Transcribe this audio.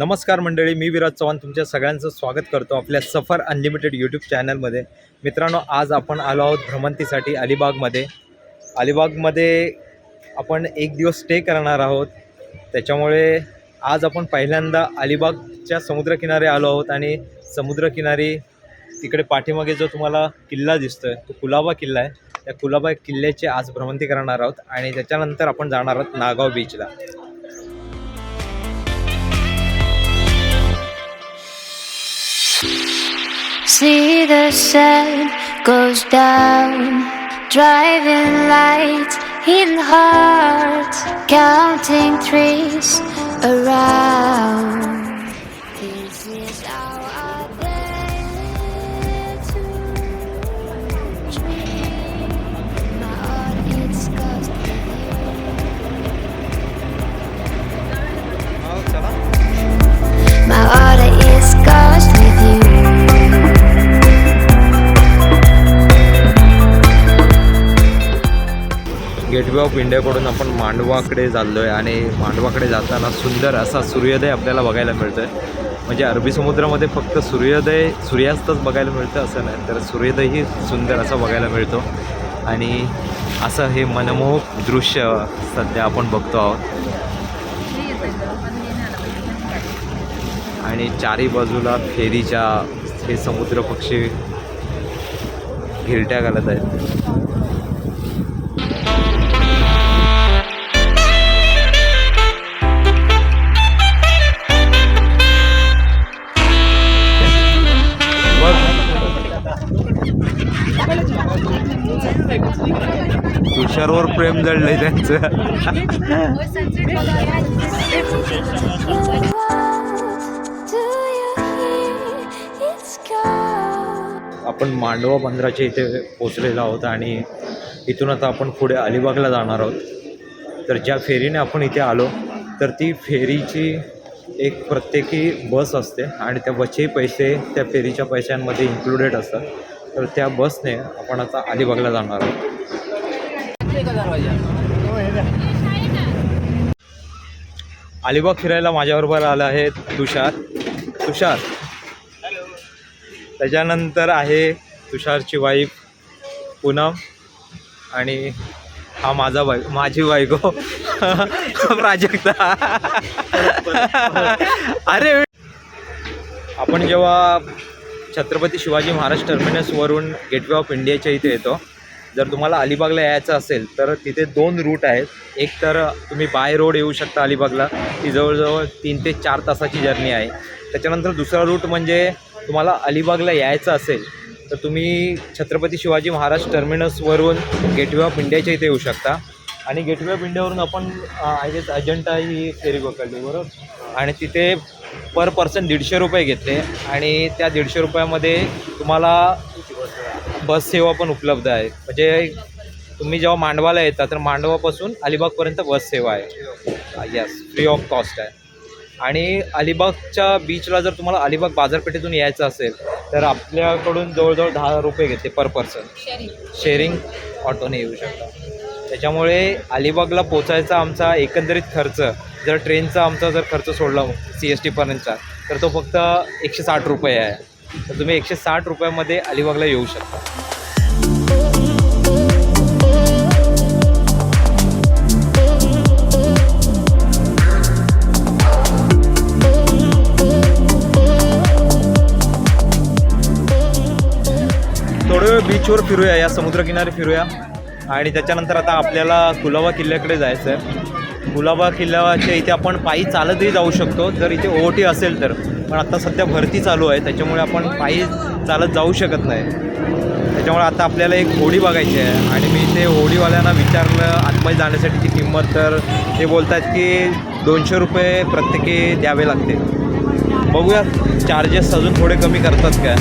नमस्कार मंडळी मी विराज चव्हाण तुमच्या सगळ्यांचं स्वागत करतो आपल्या सफर अनलिमिटेड यूट्यूब चॅनलमध्ये. मित्रांनो आज आपण आलो आहोत भ्रमंतीसाठी अलिबागमध्ये. अलिबागमध्ये आपण एक दिवस स्टे करणार आहोत. त्याच्यामुळे आज आपण पहिल्यांदा अलिबागच्या समुद्रकिनारी आलो आहोत आणि समुद्रकिनारी तिकडे पाठीमागे जो तुम्हाला किल्ला दिसतो आहे तो कुलाबा किल्ला आहे. त्या कुलाबा किल्ल्याची आज भ्रमंती करणार आहोत आणि त्याच्यानंतर आपण जाणार आहोत नागाव बीचला See the sun goes down, driving lights in hearts, gateway of इंडियाकडून आपण मांडवाकडे चाललो आहे आणि मांडवाकडे जाताना सुंदर असा सूर्योदय आपल्याला बघायला मिळतो आहे म्हणजे अरबी समुद्रामध्ये फक्त सूर्योदय सूर्यास्तच बघायला मिळतं असं नाही तर सूर्योदयही सुंदर असा बघायला मिळतो. आणि असं हे मनमोहक दृश्य सध्या आपण बघतो आहोत. आणि चारी बाजूला फेरीच्या हे समुद्र पक्षी घिरट्या घालत आहेत. तुषारवर प्रेम जडलंय त्यांचं. आपण मांडवा बंदराच्या इथे पोचलेलो आहोत आणि इथून आता आपण पुढे अलिबागला जाणार आहोत. तर ज्या फेरीने आपण इथे आलो तर ती फेरीची एक प्रत्येकी बस असते आणि त्या बसचेही पैसे त्या फेरीच्या पैशांमध्ये इन्क्लुडेड असतात. तर त्या बसने आपण आता अलिबागला जाणार आहोत. अलिबाग फिरायला माझ्याबरोबर आला आहे तुषार. तुषार. त्याच्यानंतर आहे तुषारची वाईफ पूनम आणि हा माझा बाय माझी बायको. प्राजक्ता अरे आपण जेव्हा छत्रपती शिवाजी महाराज टर्मिनसवरून गेटवे ऑफ इंडियाच्या इथे येतो जर तुम्हाला अलिबागला यायचं असेल तर तिथे दोन रूट आहेत. एक तर तुम्ही बाय रोड येऊ शकता अलिबागला. ती जवळजवळ तीन ते चार तासाची जर्नी आहे. त्याच्यानंतर दुसरा रूट म्हणजे तुम्हाला अलिबागला यायचं असेल तर तुम्ही छत्रपती शिवाजी महाराज टर्मिनसवरून गेटवे ऑफ इंडियाच्या इथे येऊ शकता. आणि गेटवे ऑफ इंडियावरून आपण आय गेस अजंठा ही फेरी पकडली बरोबर? आणि तिथे पर पर्सन दीडशे रुपये घेतले. आणि त्या दीडशे रुपयामध्ये तुम्हाला बस सेवा पण उपलब्ध आहे. म्हणजे तुम्ही जेव्हा मांडवाला येता तर मांडवापासून अलिबागपर्यंत बस सेवा आहे. यस फ्री ऑफ कॉस्ट आहे. आणि अलिबागच्या बीचला जर तुम्हाला अलिबाग बाजारपेठेतून यायचं असेल तर आपल्याकडून जवळजवळ दहा रुपये घेते पर पर्सन शेअरिंग ऑटोने येऊ शकता. त्याच्यामुळे अलिबागला पोचायचा आमचा एकंदरीत खर्च जर ट्रेनचा आमचा जर खर्च सोडला सी एस टीपर्यंतचा तर तो फक्त एकशे साठ रुपये आहे. तर तुम्ही एकशे साठ रुपयामध्ये अलिबागला येऊ शकता. वेळ बीचवर फिरूया या समुद्रकिनारी फिरूया. आणि त्याच्यानंतर आता आपल्याला कुलाबा किल्ल्याकडे जायचं आहे कुलाबा किल्ल्याच्या इथे आपण पायी चालतही जाऊ शकतो. जर इथे ओहोटी असेल तर. पण आता सध्या भरती चालू आहे त्याच्यामुळे आपण पायी चालत जाऊ शकत नाही. त्याच्यामुळे आता आपल्याला एक होडी बघायची आहे आणि मी ते होडीवाल्यांना विचारलं आतमध्ये जाण्यासाठीची किंमत तर ते बोलतात की दोनशे रुपये प्रत्येकी द्यावे लागते बघूया चार्जेस अजून थोडे कमी करतात काय.